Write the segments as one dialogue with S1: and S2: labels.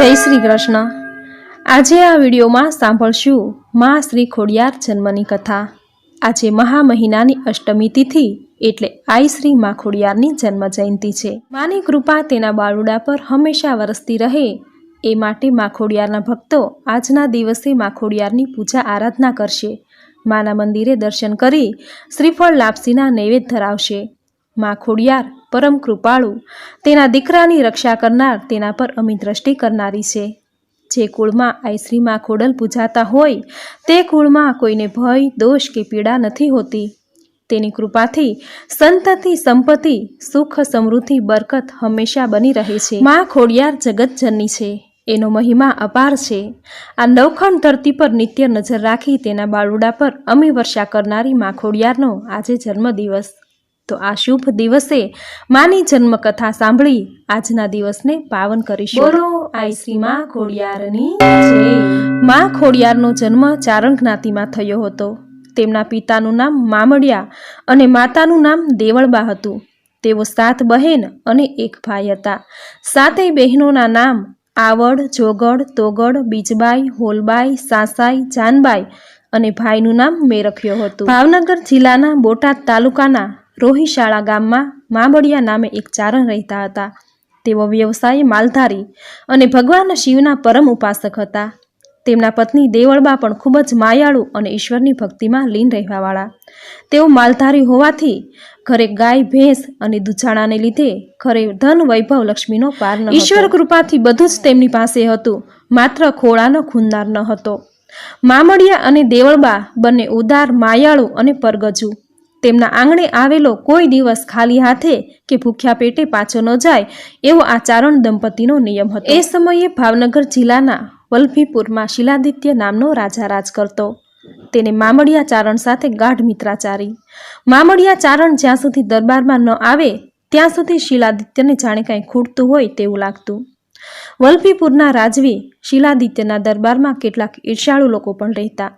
S1: જય શ્રી કૃષ્ણ. આજે આ વિડીયોમાં સાંભળશું મા શ્રી ખોડિયાર જન્મની કથા. આજે મહા મહિનાની અષ્ટમી તિથિ એટલે આઈ શ્રી મા ખોડિયારની જન્મ જયંતિ છે. માની કૃપા તેના બાળુડા પર હંમેશા વરસતી રહે. એ માટે મા ખોડિયારના ભક્તો આજના દિવસે મા ખોડિયારની પૂજા આરાધના કરશે. માના મંદિરે દર્શન કરી શ્રીફળ લાપસીના નૈવેદ્ય ધરાવશે. મા ખોડિયાર, પરમ કૃપાળુ, તેના દીકરાની રક્ષા કરનાર, તેના પર અમી દ્રષ્ટિ કરનારી છે. જે કુળમાં આઈશ્રીમાં ખોડલ પૂજાતા હોય, તે કુળમાં કોઈને ભય, દોષ કે પીડા નથી હોતી. તેની કૃપાથી સંતતિ, સંપત્તિ, સુખ, સમૃદ્ધિ, બરકત હંમેશા બની રહે છે. માં ખોડિયાર જગતજનની છે. એનો મહિમા અપાર છે. આ નવખંડ ધરતી પર નિત્ય નજર રાખી તેના બાળુડા પર અમી વર્ષા કરનારી માખોડિયારનો આજે જન્મદિવસ. તો આ શુભ દિવસે માની જન્મકથા સાંભળી આજના દિવસને પાવન કરીશું. બોલો આઈસી માં ખોડિયારની માં ખોડિયારનો જન્મ ચારણ જ્ઞાતિમાં થયો હતો. તેમના પિતાનું નામ મામડિયા અને માતાનું નામ દેવળબા હતું. તેઓ સાત બહેન અને એક ભાઈ હતા. સાતેય બહેનોના નામ આવડ જોગડ તોગડ બીજબાઈ હોલબાઈ સાસાઈ જાનબાઈ અને ભાઈનું નામ મેં મેરખ્યો હતું. ભાવનગર જિલ્લાના બોટાદ તાલુકાના રોહિશાળા ગામમાં માબડિયા નામે એક ચારણ રહેતા હતા. તેઓ વ્યવસાયે માલધારી અને ભગવાન શિવના પરમ ઉપાસક હતા. તેમના પત્ની દેવળબા પણ ખૂબ જ માયાળુ અને ઈશ્વરની ભક્તિમાં લીન રહેવાવાળા. તેઓ માલધારી હોવાથી ઘરે ગાય, ભેંસ અને દૂધાણાને લીધે ઘરે ધન વૈભવ લક્ષ્મીનો પાર ન ઈશ્વર કૃપાથી બધું જ તેમની પાસે હતું, માત્ર ખોળાનો ખૂંદનાર ન હતો. મામડિયા અને દેવળબા બંને ઉદાર, માયાળુ અને પરગજુ. તેમના આંગણે આવેલો કોઈ દિવસ ખાલી હાથે કે ભૂખ્યા પેટે પાછો ન જાય એવો આ ચારણ દંપતીનો નિયમ હતો. એ સમયે ભાવનગર જિલ્લાના વલ્ફીપુરમાં શિલાદિત્ય નામનો રાજા રાજ કરતો. તેને મામડિયા ચારણ સાથે ગાઢ મિત્રાચારી. મામડિયા ચારણ જ્યાં સુધી દરબારમાં ન આવે, ત્યાં સુધી શિલાદિત્યને જાણે કાંઈ ખૂટતું હોય તેવું લાગતું. વલ્ફીપુરના રાજવી શિલાદિત્યના દરબારમાં કેટલાક ઈર્ષાળુ લોકો પણ રહેતા.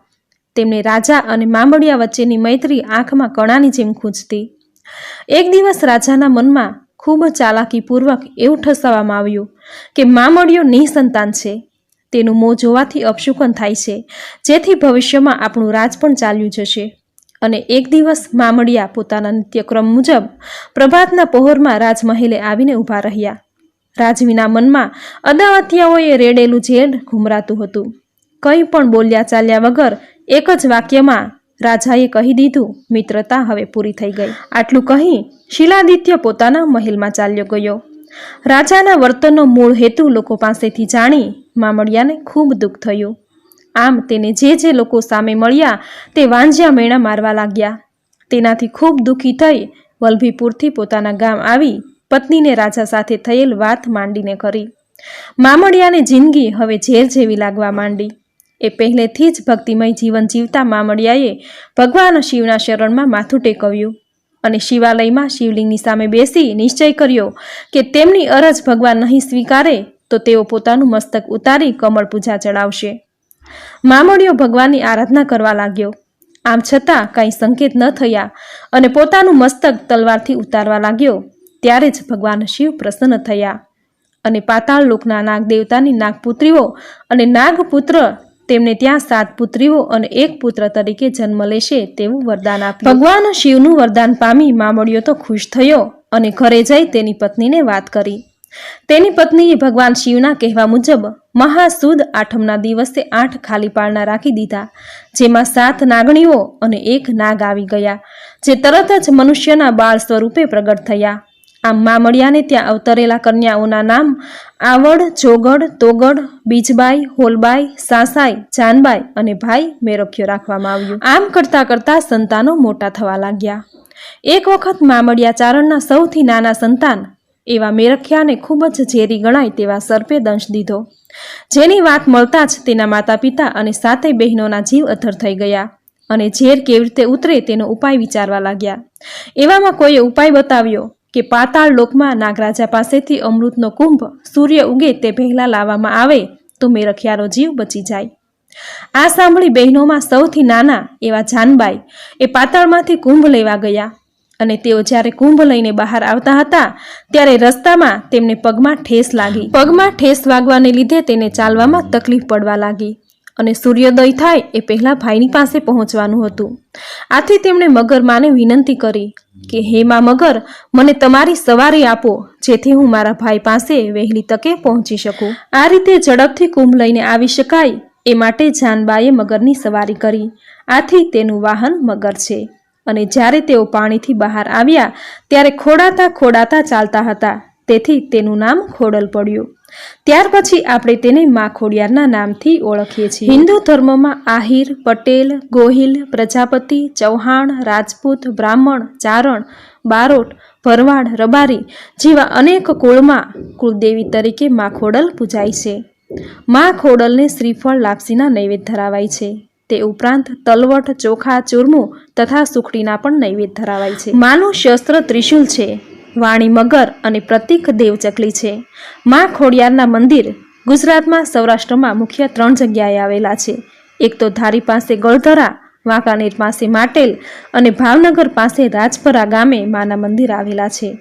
S1: તેમને રાજા અને મામડિયા વચ્ચેની મૈત્રી આંખમાં કણાની જેમ ખૂંચતી. એક દિવસ રાજાના મનમાં ખૂબ ચાલાકીપૂર્વક એવું ઠસાવવામાં આવ્યું કે મામડિયો નિઃસંતાન છે. તેનું મોં જોવાથી અપશુકન થાય છે. જેથી ભવિષ્યમાં આપણું રાજ પણ ચાલ્યું જશે. અને એક દિવસ મામડિયા પોતાના નિત્યક્રમ મુજબ પ્રભાતના પહોરમાં રાજમહેલે આવીને ઊભા રહ્યા. રાજવીના મનમાં અદાવતિયાઓએ રેડેલું ઝેર ઘુમરાતું હતું. કંઈ પણ બોલ્યા ચાલ્યા વગર એક જ વાક્યમાં રાજાએ કહી દીધું, મિત્રતા હવે પૂરી થઈ ગઈ. આટલું કહી શિલાદિત્ય પોતાના મહેલમાં ચાલ્યો ગયો. રાજાના વર્તનનો મૂળ હેતુ લોકો પાસેથી જાણી મામડિયાને ખૂબ દુઃખ થયું. આમ તેને જે જે લોકો સામે મળ્યા તે વાંજ્યા મેણા મારવા લાગ્યા. તેનાથી ખૂબ દુઃખી થઈ વલભીપુરથી પોતાના ગામ આવી પત્નીને રાજા સાથે થયેલ વાત માંડીને કરી. મામળિયાને જિંદગી હવે ઝેર જેવી લાગવા માંડી. એ પહેલેથી જ ભક્તિમય જીવન જીવતા મામડિયાએ ભગવાન શિવના શરણમાં માથું ટેકવ્યું અને શિવાલયમાં શિવલિંગની સામે બેસી નિશ્ચય કર્યો કે તેમની અરજ ભગવાન નહીં સ્વીકારે તો તેઓ પોતાનું મસ્તક ઉતારી કમળ પૂજા ચડાવશે. મામડિયો ભગવાનની આરાધના કરવા લાગ્યો. આમ છતાં કાંઈ સંકેત ન થયા અને પોતાનું મસ્તક તલવારથી ઉતારવા લાગ્યો. ત્યારે જ ભગવાન શિવ પ્રસન્ન થયા અને પાતાળ લોકના નાગદેવતાની નાગપુત્રીઓ અને નાગપુત્ર તેમને ત્યાં સાત પુત્રીઓ અને એક પુત્ર તરીકે જન્મ લેશે તેવું વરદાન આપ્યું. ભગવાન શિવનું વરદાન પામી મામડિયો તો ખુશ થયો અને ઘરે જઈ તેની પત્નીને વાત કરી. તેની પત્નીએ ભગવાન શિવના કહેવા મુજબ મહાસુદ આઠમના દિવસે આઠ ખાલી પાળના રાખી દીધા, જેમાં સાત નાગણીઓ અને એક નાગ આવી ગયા, જે તરત જ મનુષ્યના બાળ સ્વરૂપે પ્રગટ થયા. આમ મામડિયાને ત્યાં અવતરેલા કન્યાઓના નામ આવડ જોગડ તોગડ, બીજબાઈ, હોલબાઈ, સાસાઈ જાનબાઈ અને ભાઈ મેરખ્યો રાખવામાં આવ્યું. આમ કરતા કરતા સંતાનો મોટા થવા લાગ્યા. એક વખત મામડિયા ચારણના સૌથી નાના સંતાન એવા મેરખ્યાને ખૂબ જ ઝેરી ગણાય તેવા સર્પે દંશ દીધો. જેની વાત મળતા જ તેના માતા પિતા અને સાતે બહેનોના જીવ અથર થઈ ગયા અને ઝેર કેવી રીતે ઉતરે તેનો ઉપાય વિચારવા લાગ્યા. એવામાં કોઈએ ઉપાય બતાવ્યો કે પાતાળ લોકમાં નાગરાજા પાસેથી અમૃતનો કુંભ સૂર્ય ઉગે તે પહેલાં લાવવામાં આવે તો મેરખિયાનો જીવ બચી જાય. આ સાંભળી બહેનોમાં સૌથી નાના એવા જાનબાઈ એ પાતાળમાંથી કુંભ લેવા ગયા અને તેઓ જ્યારે કુંભ લઈને બહાર આવતા હતા ત્યારે રસ્તામાં તેમને પગમાં ઠેસ લાગી. પગમાં ઠેસ વાગવાને લીધે તેને ચાલવામાં તકલીફ પડવા લાગી. અને સૂર્યોદય થાય એ પહેલાં ભાઈની પાસે પહોંચવાનું હતું. આથી તેમણે મગર માને વિનંતી કરી કે, હે મા મગર, મને તમારી સવારી આપો, જેથી હું મારા ભાઈ પાસે વહેલી તકે પહોંચી શકું. આ રીતે ઝડપથી કુંભ લઈને આવી શકાય એ માટે જાનબાએ મગરની સવારી કરી. આથી તેનું વાહન મગર છે. અને જ્યારે તેઓ પાણીથી બહાર આવ્યા, ત્યારે ખોડાતા ખોડાતા ચાલતા હતા. તેથી તેનું નામ ખોડલ પડ્યું. ત્યાર પછી આપણે તેને મા ખોડિયારના નામથી ઓળખીએ છીએ. હિન્દુ ધર્મમાં આહિર, પટેલ, ગોહિલ, પ્રજાપતિ, ચૌહાણ, રાજપૂત, બ્રાહ્મણ, ચારણ, બારોટ, ભરવાડ, રબારી જેવા અનેક કુળમાં કુળદેવી તરીકે મા ખોડલ પૂજાય છે. મા ખોડલને શ્રીફળ લાપસીના નૈવેદ્ય ધરાવાય છે. તે ઉપરાંત તલવટ, ચોખા, ચૂરમું તથા સુખડીના પણ નૈવેદ્ય ધરાવાય છે. માનું શસ્ત્ર ત્રિશુલ છે. વાણી મગર અને પ્રતીક દેવચકલી છે. મા ખોડિયારના મંદિર ગુજરાતમાં સૌરાષ્ટ્રમાં મુખ્ય ત્રણ જગ્યાએ આવેલા છે. એક તો ધારી પાસે ગળધરા, વાંકાનેર પાસે માટેલ અને ભાવનગર પાસે રાજપરા ગામે માના મંદિર આવેલા છે.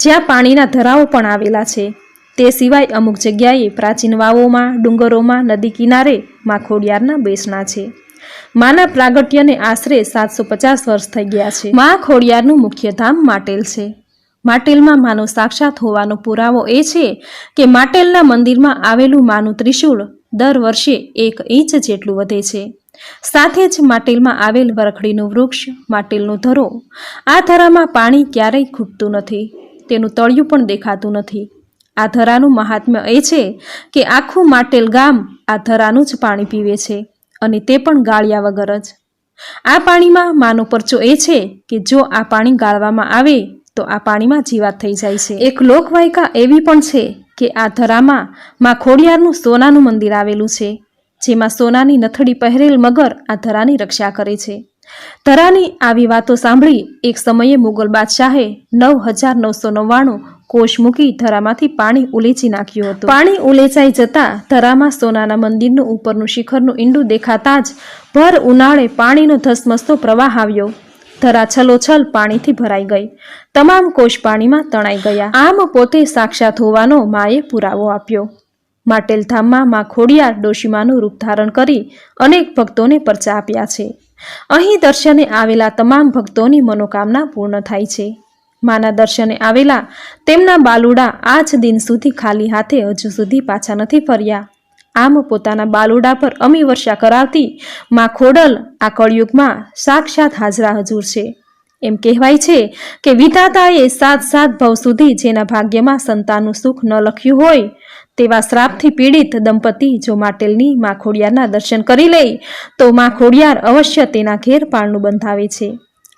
S1: જ્યાં પાણીના ધરાઓ પણ આવેલા છે. તે સિવાય અમુક જગ્યાએ પ્રાચીન વાવોમાં, ડુંગરોમાં, નદી કિનારે મા ખોડિયારના બેસણા છે. માના પ્રાગટ્યને આશરે સાતસો પચાસ વર્ષ થઈ ગયા છે. મા ખોડિયારનું મુખ્ય ધામ માટેલ છે. માટેલમાં માનો સાક્ષાત હોવાનો પુરાવો એ છે કે માટેલના મંદિરમાં આવેલું માનું ત્રિશૂળ દર વર્ષે એક ઇંચ જેટલું વધે છે. સાથે જ માટેલમાં આવેલ વરખડીનું વૃક્ષ, માટેલનો ધરો, આ ધરામાં પાણી ક્યારેય ખૂટતું નથી, તેનું તળિયું પણ દેખાતું નથી. આ ધરાનું મહાત્મ્ય એ છે કે આખું માટેલ ગામ આ ધરાનું જ પાણી પીવે છે અને તે પણ ગાળ્યા વગર જ. આ પાણીમાં માનો પરચો એ છે કે જો આ પાણી ગાળવામાં આવે તો આ પાણીમાં જીવાત થઈ જાય છે. એક લોકવાયકા એવી પણ છે કે આ ધરામાં માં ખોડિયારનું સોનાનું મંદિર આવેલું છે જેમાં સોનાની નથડી પહેરેલ મગર આ ધરાની રક્ષા કરે છે. ધરાની આવી વાતો સાંભળી એક સમયે મુગલ બાદશાહે નવ હજાર નવસો નવ્વાણું કોષ મૂકી ધરામાંથી પાણી ઉલેચી નાખ્યું હતું. પાણી ઉલેચાઈ જતા ધરામાં સોનાના મંદિરનું ઉપરનું શિખરનું ઈંડું દેખાતા જ ભર ઉનાળે પાણીનો ધસમસતો પ્રવાહ આવ્યો. ધરા છલોછલ પાણીથી ભરાઈ ગઈ. તમામ કોષ પાણીમાં તણાઈ ગયા. આમ પોતે સાક્ષાત હોવાનો માએ પુરાવો આપ્યો. માટેલધામમાં મા ખોડિયાર ડોશીમાનું રૂપ ધારણ કરી અનેક ભક્તોને પરચા આપ્યા છે. અહીં દર્શને આવેલા તમામ ભક્તોની મનોકામના પૂર્ણ થાય છે. માના દર્શને આવેલા તેમના બાલુડા આજ દિન સુધી ખાલી હાથે હજુ સુધી પાછા નથી ફર્યા. આમ પોતાના બાલુડા પર અમી વર્ષા કરાવતી માં ખોડલ આ કળયુગમાં સાક્ષાત હાજરા હજુર છે. એમ કહેવાય છે કે વિધાતાએ સાત સાત ભવ સુધી જેના ભાગ્યમાં સંતાનનું સુખ ન લખ્યું હોય તેવા શ્રાપથી પીડિત દંપતી જો માટેલની માખોડિયારના દર્શન કરી લે તો માખોડિયાર અવશ્ય તેના ઘેર પાળનું બંધાવે છે.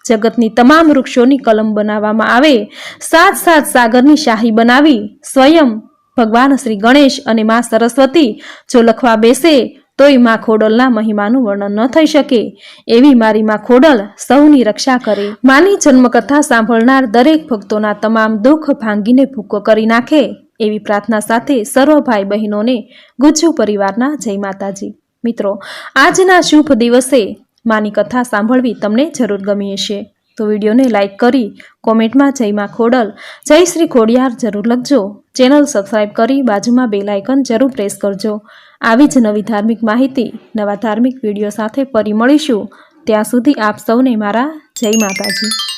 S1: જગતની તમામ વૃક્ષોની કલમ બનાવવામાં આવે, સાત સાત સાગરની શાહી બનાવી, સ્વયં ભગવાન શ્રી ગણેશ અને મા સરસ્વતી જો લખવા બેસે, તોય મા ખોડલના મહિમાનું વર્ણન ન થઈ શકે. એવી મારી મા ખોડલ સૌની રક્ષા કરે. માની જન્મકથા સાંભળનાર દરેક ભક્તોના તમામ દુઃખ ભાંગીને ભૂકો કરી નાખે, એવી પ્રાર્થના સાથે સર્વ ભાઈ બહેનોને ગુજ્જુ પરિવારના જય માતાજી. મિત્રો, આજના શુભ દિવસે માની કથા સાંભળવી તમને જરૂર ગમી હશે. તો વિડીયોને લાઇક કરી કોમેન્ટમાં જય માં ખોડલ. જય શ્રી ખોડિયાર, જરૂર લખજો. ચેનલ સબસ્ક્રાઇબ કરી બાજુમાં બેલ આઇકન જરૂર પ્રેસ કરજો. આવી જ નવી ધાર્મિક માહિતી, નવા ધાર્મિક વીડિયો સાથે ફરી મળીશું. ત્યાં સુધી આપ સૌને મારા જય માતાજી.